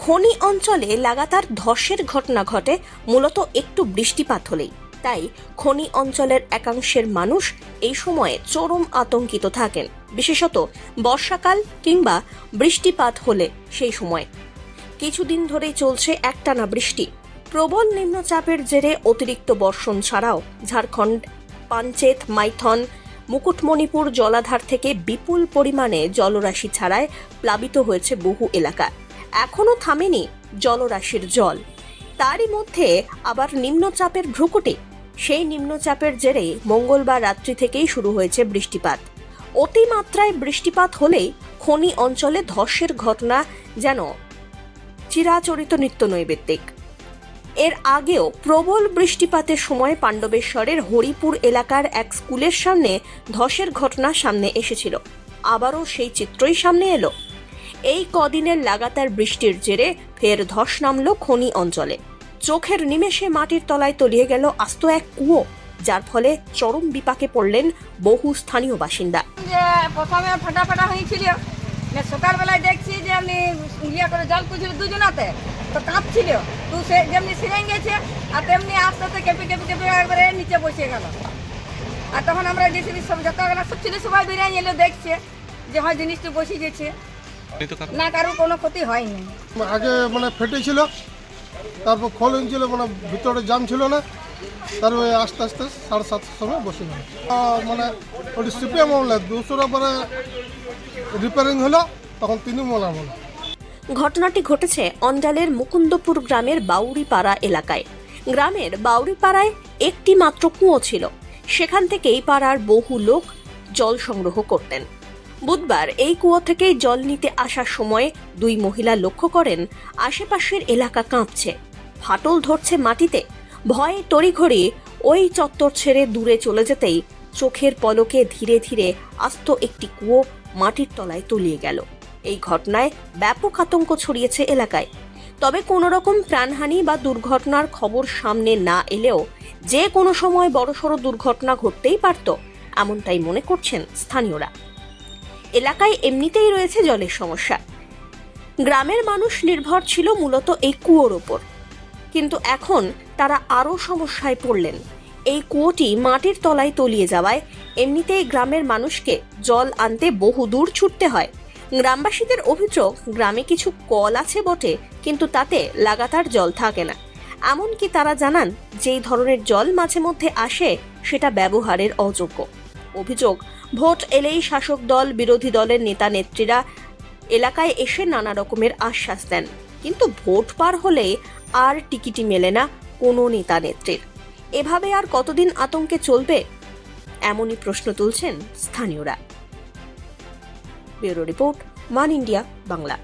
খনি অঞ্চলে লাগাতার ধসের ঘটনা ঘটে, মূলত একটু বৃষ্টিপাত হলেই। তাই খনি অঞ্চলের একাংশের মানুষ এই সময়ে চরম আতঙ্কিত থাকেন। বিশেষত বর্ষাকাল কিংবা বৃষ্টিপাত হলে সেই সময়। কিছুদিন ধরেই চলছে একটানা বৃষ্টি। প্রবল নিম্নচাপের জেরে অতিরিক্ত বর্ষণ ছাড়াও ঝাড়খণ্ড পাঞ্চেত মাইথন, মুকুটমণিপুর, জলাধার থেকে বিপুল পরিমাণে জলরাশি ছাড়ায় প্লাবিত হয়েছে বহু এলাকা। এখনও থামেনি জলরাশির জল। তারই মধ্যে আবার নিম্নচাপের ভ্রুকুটি। সেই নিম্নচাপের জেরে মঙ্গলবার রাত্রি থেকেই শুরু হয়েছে বৃষ্টিপাত। অতিমাত্রায় বৃষ্টিপাত হলেই খনি অঞ্চলে ধসের ঘটনা যেন চিরাচরিত নিত্য নৈবেদ্যিক এর আগেও প্রবল বৃষ্টিপাতের সময় পাণ্ডবেশ্বরের হরিপুর এলাকার এক স্কুলের সামনে ধসের ঘটনা সামনে এসেছিল। আবারও সেই চিত্রই সামনে এলো। এই কদিনের লাগাতার বৃষ্টির জেরে ফের ধস নামল খনি অঞ্চলে। চোখের নিমেষে মাটির তলায় তলিয়ে গেল আস্ত এক কুয়ো, যার ফলে চরম বিপাকে পড়লেন বহু স্থানীয় বাসিন্দা। যে প্রথমে ফাটা ফাটা হয়েছিল সকালবেলায় দেখছি যে এমনি ইয়ে করে জল কুছিল দুজনাতে, তো কাঁপছিল। তো সে যেমনি সিরেন গেছে, আর তেমনি আস্তে আস্তে কেঁপে কেঁপে কেঁপে একবারে নিচে বসে গেল। আর তখন আমরা যেছিলি সব যতগুলো সব ছিল, সবাই বেরিয়ে এলো দেখছে যে হয় জিনিসটা বসে গেছে। না কারোর কোনো ক্ষতি হয়নি। আগে মানে ফেটেছিল তারপর খোল হয়েছিল মানে ভিতরে জাম ছিল না তারপরে আস্তে আস্তে সাড়ে সাতটার সময় বসে গেল। মানে ওটি সিপিএ মামলা দুশোর পরে রিপেয়ারিং হলো তখন তিনি মোলা বলে ঘটনাটি ঘটেছে অন্ডালের মুকুন্দপুর গ্রামের বাউরিপাড়া এলাকায়। গ্রামের বাউরিপাড়ায় একটি মাত্র কুয়ো ছিল। সেখান থেকেই পাড়ার বহু লোক জল সংগ্রহ করতেন। বুধবার এই কুয়ো থেকেই জল নিতে আসার সময় দুই মহিলা লক্ষ্য করেন, আশেপাশের এলাকা কাঁপছে। ফাটল ধরছে মাটিতে। ভয়ে তড়িঘড়ি ওই চত্বর ছেড়ে দূরে চলে যেতেই চোখের পলকে ধীরে ধীরে আস্ত একটি কুয়ো মাটির তলায় তলিয়ে গেল। এই ঘটনায় ব্যাপক আতঙ্ক ছড়িয়েছে এলাকায়। তবে কোনো রকম প্রাণহানি বা দুর্ঘটনার খবর সামনে না এলেও যে কোনো সময় বড়সড় দুর্ঘটনা ঘটতেই পারত, এমনটাই মনে করছেন স্থানীয়রা। এলাকায় এমনিতেই রয়েছে জলের সমস্যা। গ্রামের মানুষ নির্ভর ছিল মূলত এই কুয়োর ওপর। কিন্তু এখন তারা আরও সমস্যায় পড়লেন। এই কুয়োটি মাটির তলায় তলিয়ে যাওয়ায় এমনিতেই গ্রামের মানুষকে জল আনতে বহু দূর ছুটতে হয়। গ্রামবাসীদের অভিযোগ, গ্রামে কিছু কল আছে বটে, কিন্তু তাতে লাগাতার জল থাকে না। এমনকি তারা জানান, যেই ধরনের জল মাঝে মধ্যে আসে, সেটা ব্যবহারের অযোগ্য। অভিযোগ, ভোট এলেই শাসক দল, বিরোধী দলের নেতা নেত্রীরা এলাকায় এসে নানা রকমের আশ্বাস দেন। কিন্তু ভোট পার হলে আর টিকিটি মেলে না কোনো নেতা নেত্রীর। এভাবে আর কতদিন আতঙ্কে চলবে? এমনই প্রশ্ন তুলছেন স্থানীয়রা। ব্যুরো রিপোর্ট, মান ইন্ডিয়া, বাংলা।